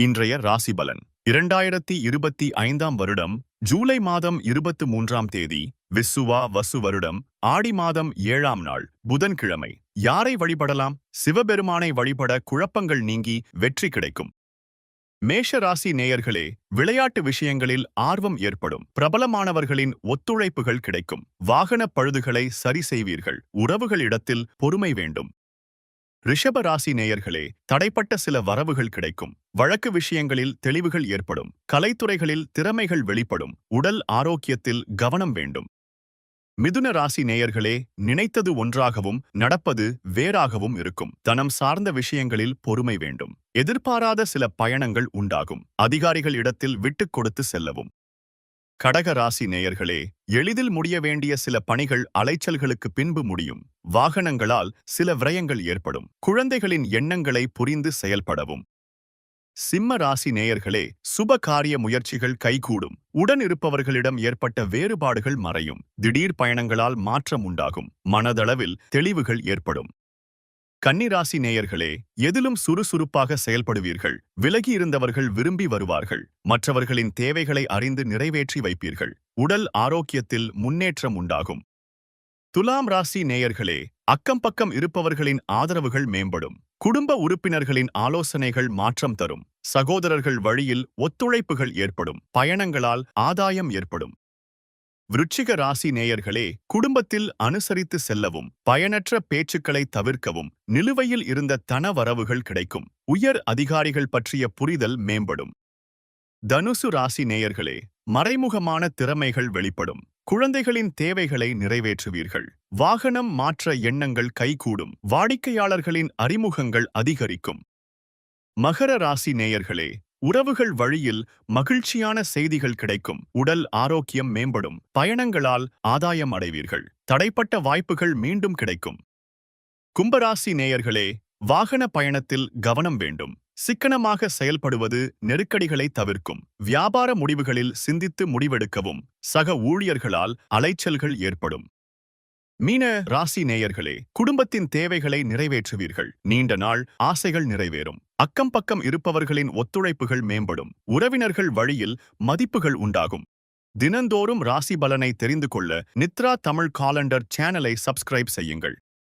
இன்றைய ராசி பலன். இரண்டாயிரத்தி இருபத்தி ஐந்தாம் வருடம் ஜூலை மாதம் இருபத்து மூன்றாம் தேதி விசுவா வசு வருடம் ஆடி மாதம் ஏழாம் நாள் புதன்கிழமை. யாரை வழிபடலாம்? சிவபெருமானை வழிபட குழப்பங்கள் நீங்கி வெற்றி கிடைக்கும். மேஷ ராசி நேயர்களே விளையாட்டு விஷயங்களில் ஆர்வம் ஏற்படும். பிரபலமானவர்களின் ஒத்துழைப்புகள் கிடைக்கும். வாகனப் பழுதுகளை சரி செய்வீர்கள். உறவுகளிடத்தில் பொறுமை வேண்டும். ரிஷப ராசி நேயர்களே தடைப்பட்ட சில வரவுகள் கிடைக்கும். வழக்கு விஷயங்களில் தெளிவுகள் ஏற்படும். கலைத்துறைகளில் திறமைகள் வெளிப்படும். உடல் ஆரோக்கியத்தில் கவனம் வேண்டும். மிதுன ராசி நேயர்களே நினைத்தது ஒன்றாகவும் நடப்பது வேறாகவும் இருக்கும். தனம் சார்ந்த விஷயங்களில் பொறுமை வேண்டும். எதிர்பாராத சில பயணங்கள் உண்டாகும். அதிகாரிகள் இடத்தில் விட்டுக் கொடுத்து செல்லவும். கடக ராசி நேயர்களே எளிதில் முடிய வேண்டிய சில பணிகள் அலைச்சல்களுக்கு பின்பு முடியும். வாகனங்களால் சில விரயங்கள் ஏற்படும். குழந்தைகளின் எண்ணங்களை புரிந்து செயல்படவும். சிம்ம ராசி நேயர்களே சுப காரிய முயற்சிகள் கைகூடும். உடன் இருப்பவர்களிடம் ஏற்பட்ட வேறுபாடுகள் மறையும். திடீர் பயணங்களால் மாற்றம் உண்டாகும். மனதளவில் தெளிவுகள் ஏற்படும். கன்னிராசி நேயர்களே எதிலும் சுறுசுறுப்பாக செயல்படுவீர்கள். விலகி இருந்தவர்கள் விரும்பி வருவார்கள். மற்றவர்களின் தேவைகளை அறிந்து நிறைவேற்றி வைப்பீர்கள். உடல் ஆரோக்கியத்தில் முன்னேற்றம் உண்டாகும். துலாம் ராசி நேயர்களே அக்கம் பக்கம் இருப்பவர்களின் ஆதரவுகள் மேம்படும். குடும்ப உறுப்பினர்களின் ஆலோசனைகள் மாற்றம் தரும். சகோதரர்கள் வழியில் ஒத்துழைப்புகள் ஏற்படும். பயணங்களால் ஆதாயம் ஏற்படும். விருச்சிக ராசி நேயர்களே குடும்பத்தில் அனுசரித்து செல்லவும் பயனற்ற பேச்சுக்களை தவிர்க்கவும் நிலுவையில் இருந்த தன வரவுகள் கிடைக்கும். உயர் அதிகாரிகள் பற்றிய புரிதல் மேம்படும். தனுசு ராசி நேயர்களே மறைமுகமான திறமைகள் வெளிப்படும். குழந்தைகளின் தேவைகளை நிறைவேற்றுவீர்கள். வாகனம் மாற்ற எண்ணங்கள் கைகூடும். வாடிக்கையாளர்களின் அறிமுகங்கள் அதிகரிக்கும். மகர ராசி நேயர்களே உறவுகள் வழியில் மகிழ்ச்சியான செய்திகள் கிடைக்கும். உடல் ஆரோக்கியம் மேம்படும். பயணங்களால் ஆதாயம் அடைவீர்கள். தடைப்பட்ட வாய்ப்புகள் மீண்டும் கிடைக்கும். கும்பராசி நேயர்களே வாகன பயணத்தில் கவனம் வேண்டும். சிக்கனமாக செயல்படுவது நெருக்கடிகளை தவிர்க்கும். வியாபார முடிவுகளில் சிந்தித்து முடிவெடுக்கவும். சக ஊழியர்களால் அலைச்சல்கள் ஏற்படும். மீன ராசி நேயர்களே குடும்பத்தின் தேவைகளை நிறைவேற்றுவீர்கள். நீண்ட நாள் ஆசைகள் நிறைவேறும். அக்கம் பக்கம் இருப்பவர்களின் ஒத்துழைப்புகள் மேம்படும். உறவினர்கள் வழியில் மதிப்புகள் உண்டாகும். தினந்தோறும் ராசி பலனை தெரிந்து கொள்ள நித்ரா தமிழ் காலண்டர் சேனலை சப்ஸ்கிரைப் செய்யுங்கள்.